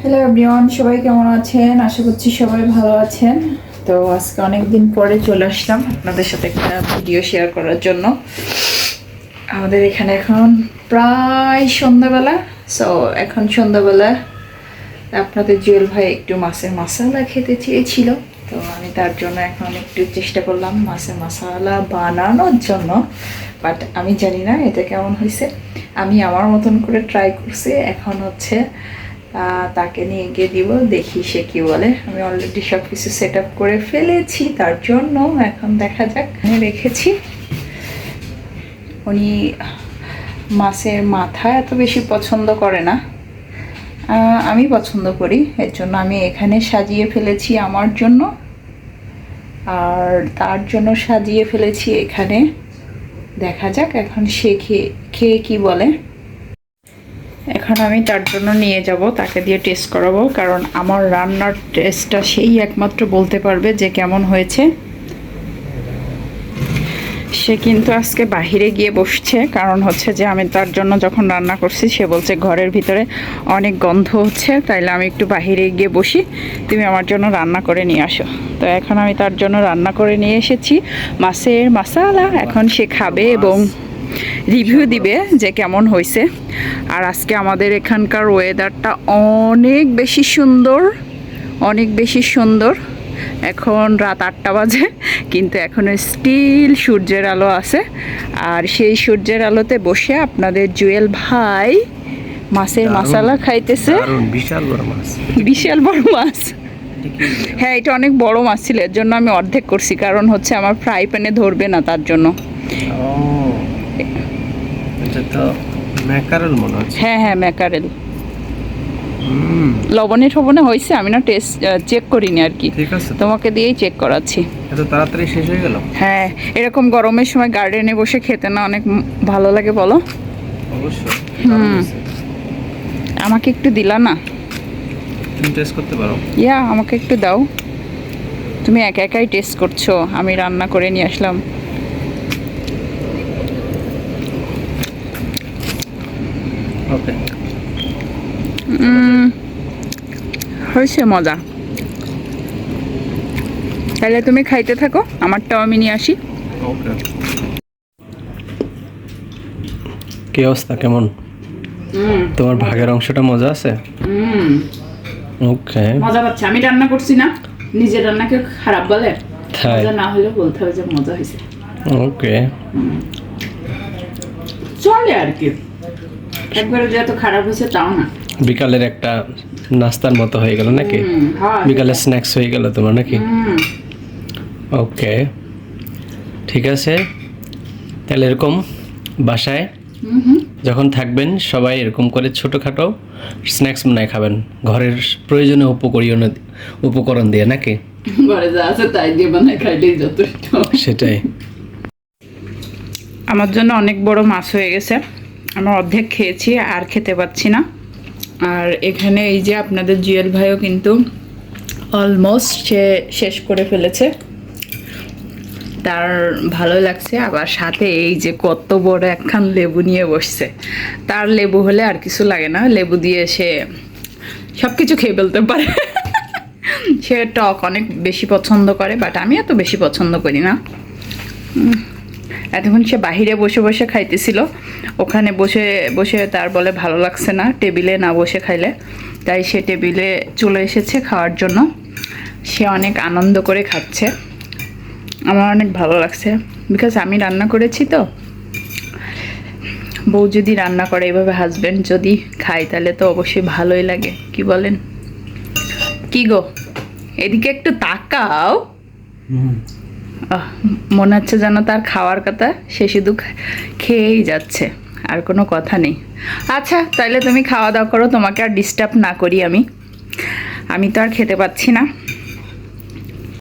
Hello everyone সবাই কেমন আছেন? আশা করছি সবাই ভালো আছেন। তো আজকে অনেক দিন পরে চলে আসলাম আপনাদের সাথে একটা ভিডিও শেয়ার করার জন্য। আমাদের এখানে এখন প্রায় সন্ধ্যাবেলা। সো এখন সন্ধ্যাবেলা আপনাদের জুয়েল ভাই একটু মাছের মশালা খেতে চেয়েছিল। তো আমি তার জন্য এখন একটু চেষ্টা করলাম মাছের মশালা বানানোর জন্য। বাট আমি জানি না এটা কেমন হয়েছে। আমি আমার মতন করে ট্রাই করছি। এখন হচ্ছে তাকে নিয়ে গিয়ে দিব, দেখি সে কি বলে। আমি অলরেডি সব কিছু সেট আপ করে ফেলেছি, তার জন্য এখন দেখা যাক। আমি রেখেছি। উনি মাছের মাথা এত বেশি পছন্দ করে না। আমি পছন্দ করি, এর জন্য আমি এখানে সাজিয়ে ফেলেছি আমার জন্য। আর তার জন্য সাজিয়ে ফেলেছি এখানে। দেখা যাক এখন সে খেয়ে খেয়ে কি বলে। এখন আমি তার জন্য নিয়ে যাব তাকে দিয়ে টেস্ট করাবো কারণ আমার রান্নার টেস্টটা সেই একমাত্র বলতে পারবে যে কেমন হয়েছে। সে কিন্তু আজকে বাহিরে গিয়ে বসছে কারণ হচ্ছে যে আমি তার জন্য যখন রান্না করছি সে বলছে ঘরের ভিতরে অনেক গন্ধ হচ্ছে তাইলে আমি একটু বাহিরে গিয়ে বসি তুমি আমার জন্য রান্না করে নিয়ে আসো। তো এখন আমি তার জন্য রান্না করে নিয়ে এসেছি মাছের মশালা এখন সে খাবে এবং রিভিউ দিবে যে কেমন হয়েছে আর আজকে আমাদের এখানকার ওয়েদারটা অনেক বেশি সুন্দর অনেক বেশি সুন্দর। এখন রাত আটটা বাজে কিন্তু এখনও স্টিল সূর্যের আলো আছে। আর সেই সূর্যের আলোতে বসে আপনাদের জুয়েল ভাই মাছের মশালা খাইতেছে। বিশাল বড় মাছ। বিশাল বড় মাছ। হ্যাঁ এটা অনেক বড় মাছ ছিল এর জন্য আমি অর্ধেক করছি কারণ হচ্ছে আমার ফ্রাই প্যানে ধরবে না তার জন্য। এটা তো ম্যাকারল মনে হচ্ছে। হ্যাঁ হ্যাঁ ম্যাকারেল। লবণে টবণে হয়েছে আমি না টেস্ট চেক করিনি আর কি। তোমাকে দিয়েই চেক করাচ্ছি। এত তাড়াতাড়ি শেষ হয়ে গেল? হ্যাঁ এরকম গরমের সময় গার্ডেনে বসে খেতে না অনেক ভালো লাগে বলো? অবশ্যই। হুম। আমাকে একটু দিলা না? তুমি টেস্ট করতে পারো। ইয়া আমাকে একটু দাও। তুমি একা একাই টেস্ট করছ আমি রান্না করে নিয়ে আসলাম। ওকে হয়েছে মজা। তাহলে তুমি খাইতে থাকো আমারটাও আমি নিয়ে আসি। ওকে কি অবস্থা কেমন? তোমার ভাগের অংশটা মজা আছে? ওকে মজা পাচ্ছে। আমি রান্না করছি না নিজের রান্নাকে খারাপ বলে। মজা না হলেও বলতে হবে যে মজা হয়েছে। ওকে চলে আর কি। একবারে যে খারাপ হয়েছে তাও না। বিকালের একটা নাস্তার মতো হয়ে গেল নাকি? হ্যাঁ, বিকালে। স্ন্যাক্স হয়ে গেল তোমার নাকি? ওকে। ঠিক আছে। তাহলে এরকম বাসায় হুম, হুম। যখন থাকবেন সবাই এরকম করে ছোটোখাটো স্ন্যাক্স বানায় খাবেন। ঘরের প্রয়োজনীয় উপকরণ উপকরণ দিয়ে নাকি? ঘরে যা আছে তাই দিয়ে বানায় খাইলেই যথেষ্ট। সেটাই। আমার জন্য অনেক বড় মাছ হয়ে গেছে। আমরা অর্ধেক খেয়েছি, আর খেতে পাচ্ছি না। আর এখানে এই যে আপনাদের জুয়েল ভাইও কিন্তু অলমোস্ট সে শেষ করে ফেলেছে। তার ভালো লাগছে, আবার সাথে এই যে কত বড় একখান লেবু নিয়ে বসছে। তার লেবু হলে আর কিছু লাগে না, লেবু দিয়ে সে সব কিছু খেয়ে ফেলতে পারে। সে টক অনেক বেশি পছন্দ করে বাট আমি এত বেশি পছন্দ করি না। এতক্ষণ সে বাহিরে বসে বসে খাইতেছিল। ওখানে বসে বসে তার বলে ভালো লাগছে না টেবিলে না বসে খাইলে। তাই সে টেবিলে চলে এসেছে খাওয়ার জন্য। সে অনেক আনন্দ করে খাচ্ছে। আমার অনেক ভালো লাগছে। বিকজ আমি রান্না করেছি তো। বউ যদি রান্না করে এভাবে হাজব্যান্ড যদি খায়, তাহলে তো অবশ্যই ভালোই লাগে। কি বলেন? কি গো? এদিকে একটু তাকাও। মনে হচ্ছে যেন তার খাওয়ার কথা সে শুধু খেয়েই যাচ্ছে, আর কোনো কথা নেই। আচ্ছা তাহলে তুমি খাওয়া দাওয়া করো, তোমাকে আর ডিস্টার্ব না করি আমি। আমি তো আর খেতে পাচ্ছি না।